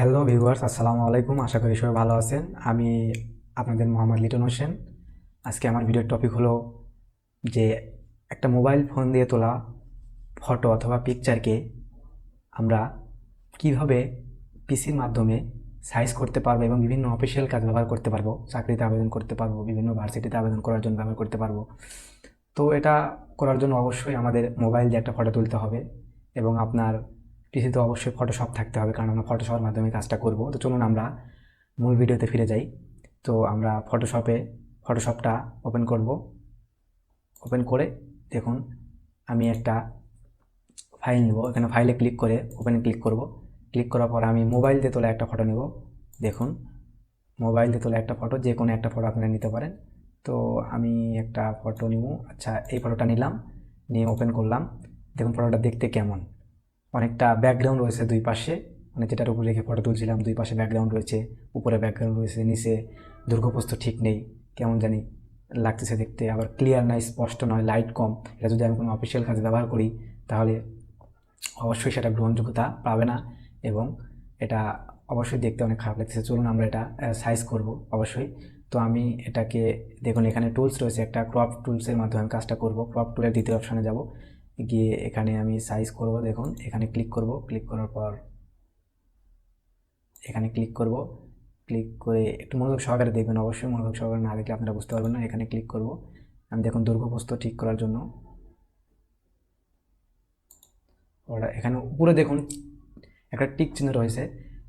Hello viewers, আসসালামু আলাইকুম। আশা করি সবাই ভালো আছেন। আমি আপনাদের মোহাম্মদ লিটন হোসেন। আজকে আমার ভিডিওর টপিক হলো যে একটা মোবাইল ফোন দিয়ে তোলা ফটো অথবা পিকচারকে আমরা কীভাবে পিসির মাধ্যমে সাইজ করতে পারব এবং বিভিন্ন অফিসিয়াল কাজ ব্যবহার করতে পারব, চাকরিতে আবেদন করতে পারব, বিভিন্ন ভার্সিটিতে আবেদন করার জন্য ব্যবহার করতে পারব। তো এটা করার জন্য অবশ্যই আমাদের মোবাইল দিয়ে একটা ফটো তুলতে হবে এবং আপনার পিসিতে অবশ্যই ফটোশপ থাকতে হবে, কারণ আমরা ফটোশপের মাধ্যমে কাজটা করব। তো চলুন আমরা মূল ভিডিওতে ফিরে যাই। তো আমরা ফটোশপে ফটোশপটা ওপেন করব। ওপেন করে দেখুন, আমি একটা ফাইল নেব। এখানে ফাইলে ক্লিক করে ওপেনে ক্লিক করব। ক্লিক করার পর আমি মোবাইল দিয়ে তোলা একটা ফটো নেব। দেখুন মোবাইল দিয়ে তোলা একটা ফটো যে কোনো একটা ফটো আপনারা নিতে পারেন। তো আমি একটা ফটো নিব। আচ্ছা এই ফটোটা নিলাম, নিয়ে ওপেন করলাম। দেখুন ফটোটা দেখতে কেমন? অনেকটা ব্যাকগ্রাউন্ড রয়েছে দুই পাশে। মানে যেটার উপরে রেখে ফটো তুলছিলাম, দুই পাশে ব্যাকগ্রাউন্ড রয়েছে, উপরে ব্যাকগ্রাউন্ড রয়েছে, নিচে দুর্গপ্রস্ত ঠিক নেই, কেমন জানি লাগতেছে দেখতে। আবার ক্লিয়ার নয় স্পষ্ট নয় লাইট কম। এটা যদি আমি কোনো অফিসিয়াল কাজে ব্যবহার করি, তাহলে অবশ্যই সেটা গ্রহণযোগ্যতা পাবে না এবং এটা অবশ্যই দেখতে অনেক খারাপ লাগতেছে। চলুন আমরা এটা সাইজ করব অবশ্যই। তো আমি এটাকে, দেখুন এখানে টুলস রয়েছে, একটা ক্রপ টুলসের মাধ্যমে আমি কাজটা করব। ক্রপ টুলের দ্বিতীয় অপশানে যাব। গিয়ে এখানে আমি সাইজ করব, দেখুন, এখানে ক্লিক করব ক্লিক করার পর এখানে ক্লিক করব ক্লিক করে একটু মনোযোগ সহকারে দেখবেন, অবশ্যই মনোযোগ সহকারে না দেখলে আপনারা বুঝতে পারবেন না, এখানে ক্লিক করব। আমি দেখুন দুর্গপ্রস্ত ঠিক করার জন্য ওটা এখানে উপরে দেখুন একটা টিক চিহ্ন রয়েছে,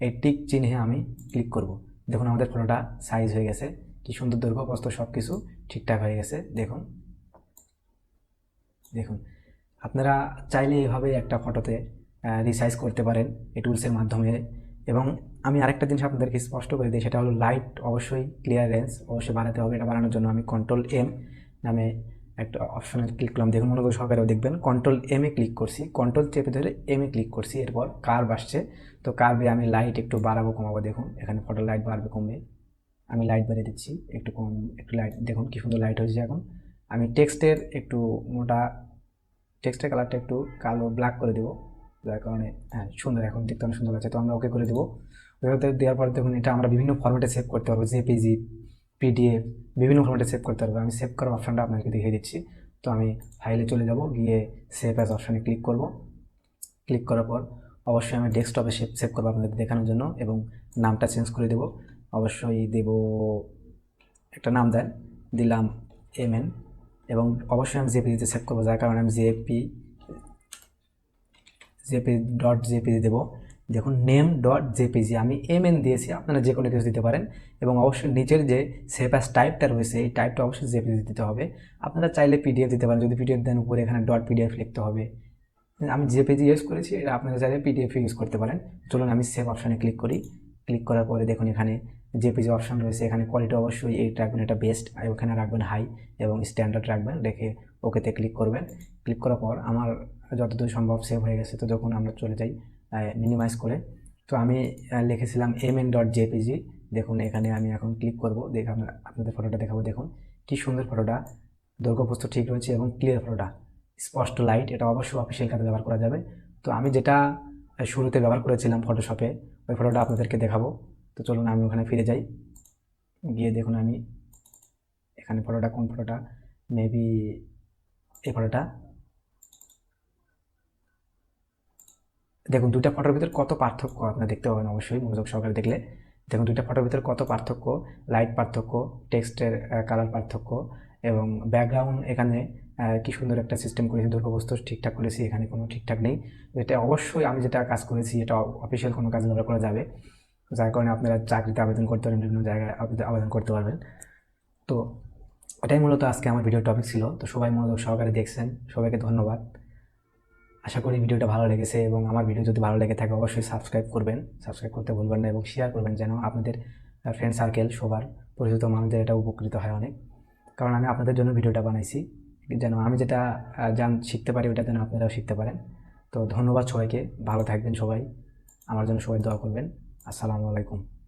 এই টিক চিহ্নে আমি ক্লিক করব। দেখুন আমাদের ফটোটা সাইজ হয়ে গেছে, কি সুন্দর দৈর্ঘ্য প্রস্থ সব কিছু ঠিকঠাক হয়ে গেছে, দেখুন। দেখুন আপনারা চাইলে এইভাবে একটা ফটোতে রিসাইজ করতে পারেন এই টুলসের মাধ্যমে। এবং আমি আরেকটা জিনিস আপনাদেরকে স্পষ্ট করে দিই, সেটা হলো লাইট অবশ্যই ক্লিয়ারেন্স অবশ্যই বাড়াতে হবে। এটা বাড়ানোর জন্য আমি কন্ট্রোল এম নামে একটা অপশানে ক্লিক করলাম। দেখুন, মনোযোগ সহকারেও দেখবেন কন্ট্রোল এম ক্লিক করছি। কন্ট্রোল চেপে ধরে এম ক্লিক করছি, এরপর কার্ভ আসছে। তো কার্ভে আমি লাইট একটু বাড়াবো, কমাবো। দেখুন, এখানে ফটো লাইট বাড়বে, কমবে। আমি লাইট বাড়িয়ে দিচ্ছি, একটু কম, একটু লাইট দেখুন কী সুন্দর লাইট হয়েছে এখন। আমি টেক্সটের একটু মোটা টেক্সটের কালারটা একটু কালো ব্ল্যাক করে দেবো। যার কারণে হ্যাঁ সুন্দর, এখন দেখতে অনেক সুন্দর লাগছে। তো আমরা ওকে করে দেবো। দেওয়ার পর দেখুন, এটা আমরা বিভিন্ন ফর্মেটে সেভ করতে পারব। জেপিজি পিডিএফ বিভিন্ন ফর্মেটে সেভ করতে পারব। আমি সেভ করার অপশানটা আপনাকে দেখিয়ে দিচ্ছি। তো আমি ফাইলে চলে যাব, গিয়ে সেভ অ্যাজ অপশানে ক্লিক করব। ক্লিক করার পর অবশ্যই আমি ডেস্কটপে সেভ সেভ করব আপনাদের দেখানোর জন্য এবং নামটা চেঞ্জ করে দেব। অবশ্যই দেব, একটা নাম দেন, দিলাম এম এন এবং অবশ্যই আমি জেপিজিতে সেভ করব, যার কারণে আমি জেপি জেপি ডট জেপিজি দেবো। দেখুন নেম ডট জেপিজি আমি এম এন দিয়েছি, আপনারা যে কোনো কিছু দিতে পারেন। এবং অবশ্যই নিচের যে সেভ অ্যাস টাইপটা রয়েছে, এই টাইপটা অবশ্যই জেপিজি দিতে হবে। আপনারা চাইলে পিডিএফ দিতে পারেন, যদি পিডিএফ দেন, উপরে এখানে ডট পিডিএফ লিখতে হবে। আমি জেপিজি ইউজ করেছি, এটা আপনারা চাইলে পিডিএফ ইউজ করতে পারেন। চলুন, আমি সেভ অপশানে ক্লিক করি। ক্লিক করার পরে দেখুন এখানে জেপিজি অপশান রয়েছে, এখানে কোয়ালিটি অবশ্যই এই রাখবেন এটা বেস্ট ওখানে রাখবেন হাই এবং স্ট্যান্ডার্ড রাখবেন রেখে ওকেতে ক্লিক করবেন। ক্লিক করার পর আমার যতদূর সম্ভব সেভ হয়ে গেছে, তো যখন আমরা চলে যাই মিনিমাইজ করে। তো আমি লিখেছিলাম এম এন ডট জেপিজি দেখুন এখানে আমি এখন ক্লিক করব, দেখে আপনার আপনাদের ফটোটা দেখাবো। দেখুন কী সুন্দর ফটোটা দৈর্ঘ্যপ্রস্থ ঠিক রয়েছে এবং ক্লিয়ার ফটোটা স্পষ্ট লাইট এটা অবশ্যই অফিসিয়াল কাজে ব্যবহার করা যাবে। তো আমি যেটা শুরুতে ব্যবহার করেছিলাম ফটোশপে ওই ফটোটা আপনাদেরকে দেখাবো। তো চলুন আমি ওখানে ফিরে যাই। গিয়ে দেখুন আমি এখানে ফটোটা কোন ফটোটা মেবি এই ফটোটা দেখুন, দুইটা ফটোর ভিতর কত পার্থক্য আপনারা দেখতে পাবেন অবশ্যই, মনোযোগ সহকারে দেখলে। দেখুন, দুইটা ফটোর ভিতর কত পার্থক্য? লাইট পার্থক্য টেক্সটের কালার পার্থক্য এবং ব্যাকগ্রাউন্ড এখানে কি সুন্দর একটা সিস্টেম করেছি দুর্গবস্তু ঠিকঠাক করেছি, এখানে কোনো ঠিকঠাক নেই। এটা অবশ্যই আমি যেটা কাজ করেছি, এটা অফিসিয়াল কোনো কাজ ব্যবহার করা যাবে। যার কারণে আপনারা চাকরিতে আবেদন করতে পারেন বিভিন্ন জায়গায় আবেদন করতে পারবেন। তো এটাই মূলত আজকে আমার ভিডিও টপিক ছিল। তো সবাই মনোযোগ সহকারে দেখছেন, সবাইকে ধন্যবাদ। আশা করি ভিডিওটা ভালো লেগেছে এবং আমার ভিডিও যদি ভালো লেগে থাকে, অবশ্যই সাবস্ক্রাইব করবেন। সাবস্ক্রাইব করতে ভুলবেন না এবং শেয়ার করবেন যেন আপনাদের ফ্রেন্ড সার্কেল সবার, পরিচিত মানুষদের এটা উপকৃত হয় অনেক। কারণ আমি আপনাদের জন্য ভিডিওটা বানাইছি। যেন আমি যেটা জান, শিখতে পারি ওটা যেন আপনারাও শিখতে পারেন। তো ধন্যবাদ সবাইকে। ভালো থাকবেন সবাই। আমার জন্য সবাই দোয়া করবেন। আসসালামু আলাইকুম।